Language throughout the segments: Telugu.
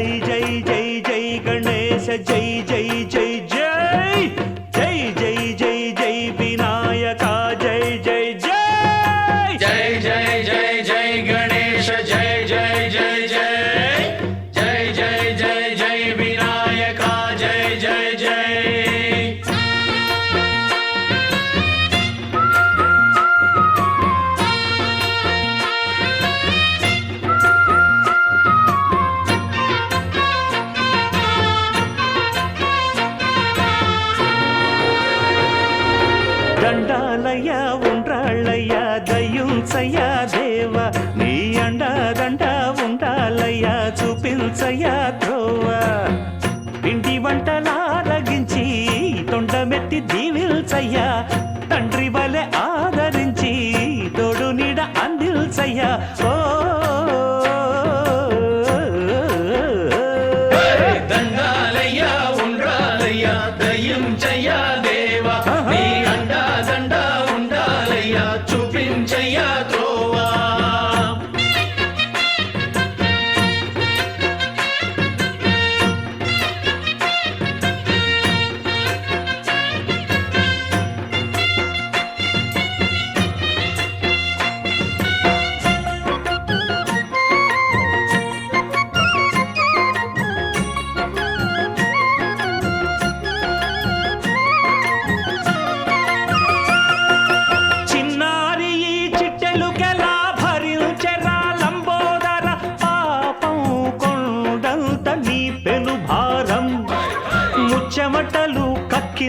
যাই అండాలయ్యా ఉండాలయ్యా దయుంచయ్యా దేవ. నీ అండాదండ ఉండాలయ్యా చూపించయ్యా ద్రోవ ఇంటి వంటలారగించి తొండమెత్తి దీవిల్చయ్యా తండ్రి వలె ఆ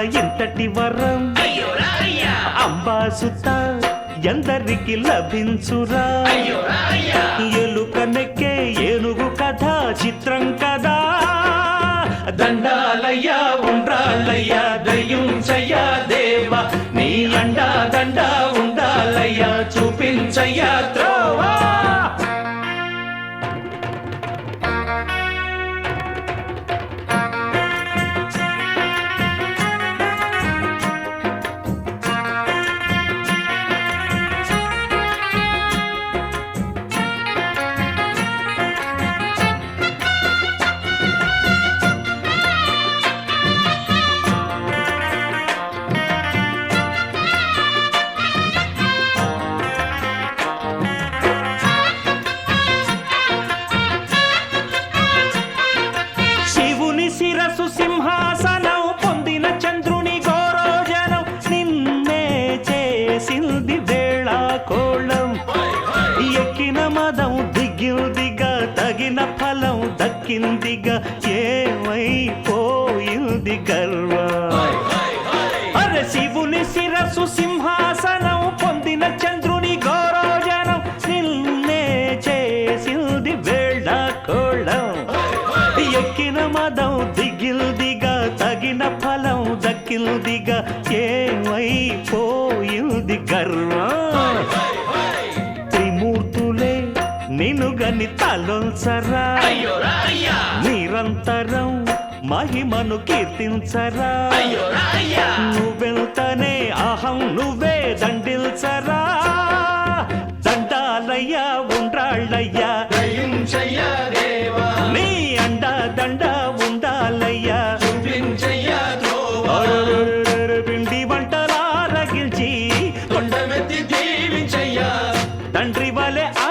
ఉండగల ఎంతటి వరం. అంబాసుత ఎందరికి లభించురా. ఎలుక నెక్కే ఏనుగు కథ చిత్రం కదా దండాలయ్య ఉండ్రాళ్ళయ్య దయ్యుంచయ్య దేవ నీ అండా దండ చేసింది వేళ కోళం ఎక్కిన మదం దిగిందిగా తగిన ఫలం దక్కిందిగా ఏమైపోయింది గర్వ అరే శివుని శిరసు కిందిగా చేవైపోయింది గర్వా త్రిమూర్తులే నిను నినుగని తలొల్సరా నిరంతరం మహిమను కీర్తించరా? నువ్వెంతనే అహం నువ్వే దండిల్సరా I-